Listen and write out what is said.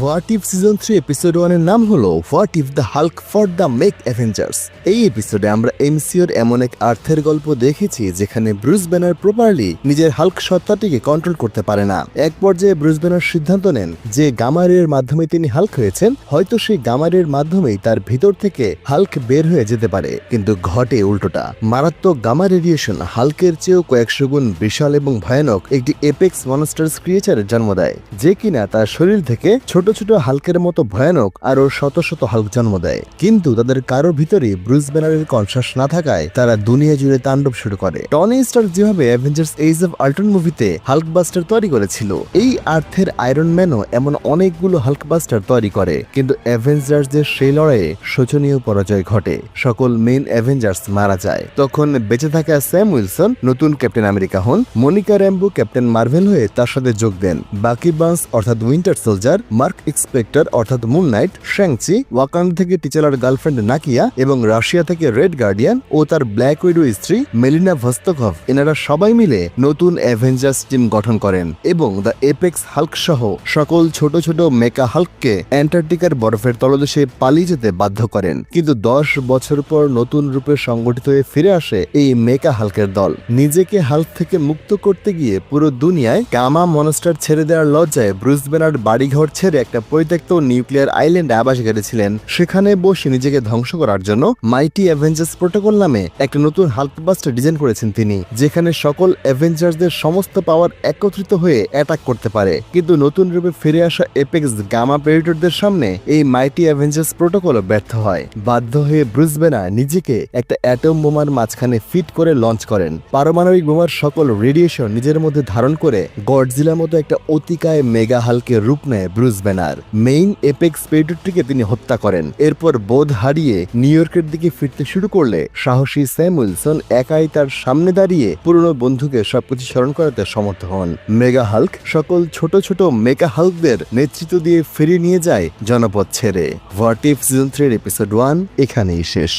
What if season three episode ওয়ানের নাম হলো what if the Hulk for the mech Avengers এই এপিসোডে আমরা এমসিওর এমন এক আর্থের গল্প দেখেছি যেখানে ব্রুস ব্যানার প্রপারলি নিজের হাল্ক সত্তাটিকে কন্ট্রোল করতে পারে না। এক পর্যায়ে ব্রুস ব্যানার সিদ্ধান্ত নেন যে গামারের মাধ্যমে তিনি হাল্ক হয়েছেন, হয়তো সেই গামারের মাধ্যমেই তার ভিতর থেকে হাল্ক বের হয়ে যেতে পারে, কিন্তু ঘটে উল্টোটা। মারাত্মক গামা রেডিয়েশন হাল্কের চেয়েও কয়েকশো গুণ বিশাল এবং ভয়ানক একটি এপেক্স মনস্টার্স ক্রিয়েচারের জন্ম দেয়, যে কিনা তার শরীর থেকে ছোট ছোট ছোট হালকের মতো ভয়ানক আরও শত শত হাল্ক জন্ম দেয়। কিন্তু তাদের কারোর ভিতরে ব্রুস ব্যানারের কনসাস না থাকায় তারা দুনিয়া জুড়ে তাণ্ডব শুরু করে। টনি স্টার যেভাবে অ্যাভেঞ্জার্স এইজ অফ আল্টন মুভিতে হাল্ক বাস্টার তৈরি করেছিল, এই আর্থের আয়রন ম্যানও এমন অনেকগুলো হাল্ক বাস্টার তৈরি করে। কিন্তু অ্যাভেঞ্জার্সদের সেই লড়াইয়ে শোচনীয় পরাজয় ঘটে। সকল মেন অ্যাভেঞ্জার্স মারা যায়। তখন বেঁচে থাকা স্যাম উইলসন নতুন ক্যাপ্টেন আমেরিকা হন মনিকা র্যাম্বো ক্যাপ্টেন মার্ভেল হয়ে তার সাথে যোগ দেন। বাকি বান্স, অর্থাৎ উইন্টার সোলজার মার্ক এক্সপেক্টর অর্থাৎ মুন নাইট শ্যাংচি ওয়াকান্ড থেকে টিচালার গার্লফ্রেন্ড নাকিয়া এবং রাশিয়া থেকে রেড গার্ডিয়ান ও তার ব্ল্যাক উইডো স্ত্রী মেলিনা ভস্তকভ এনারা সবাই মিলে নতুন অ্যাভেঞ্জার্স টিম গঠন করেন এবং দ্য এপেক্স হাল্ক সহ সকল ছোট ছোট মেকা হাল্ককে অ্যান্টার্কটিকার বরফের তলদেশে পালিয়ে যেতে বাধ্য করেন। কিন্তু দশ বছর পর নতুন রূপে সংগঠিত হয়ে ফিরে আসে এই মেকা হাল্কের দল। নিজেকে হাল্ক থেকে মুক্ত করতে গিয়ে পুরো দুনিয়ায় কামা মনস্টার ছেড়ে দেওয়ার লজ্জায় ব্রুস বাড়িঘর ছেড়ে একটা পরিত্যক্ত নিউক্লিয়ার আইল্যান্ডে আবাস গেড়েছিলেন সেখানে বসে নিজেকে ধ্বংস করার জন্য মাইটি অ্যাভেঞ্জার্স প্রোটোকল নামে একটা নতুন হাল্কবাস্টার ডিজাইন করেছেন তিনি, যেখানে সকল অ্যাভেঞ্জার্সদের সমস্ত পাওয়ার একত্রিত হয়ে অ্যাটাক করতে পারে। কিন্তু নতুন রূপে ফিরে আসা এপেক্স গামা প্রেডিটরদের সামনে এই মাইটি অ্যাভেঞ্জার্স প্রোটোকল ব্যর্থ হয়। বাধ্য হয়ে ব্রুস বেনা নিজেকে একটা অ্যাটম বোমার মাঝখানে ফিট করে লঞ্চ করেন। পারমাণবিক বোমার সকল রেডিয়েশন নিজের মধ্যে ধারণ করে গডজিলার মতো একটা অতিকায় মেগা হালকের রূপ নেয় ব্রুস ব্যানার মেইন এপেক্স প্রেডিটরটিকে তিনি হত্যা করেন। এরপর বোধ হারিয়ে নিউ ইয়র্কের দিকে ফিরতে শুরু করলে সাহসী স্যাম উইলসন একাই তার সামনে দাঁড়িয়ে পুরনো বন্ধুকে সবকিছু স্মরণ করাতে সমর্থ হন। মেগা হাল্ক সকল ছোট ছোট মেগা হাল্কদের নেতৃত্ব দিয়ে ফিরিয়ে নিয়ে যায় জনপদ ছেড়ে। ইফ সিজন থ্রির এপিসোড ওয়ান এখানেই শেষ।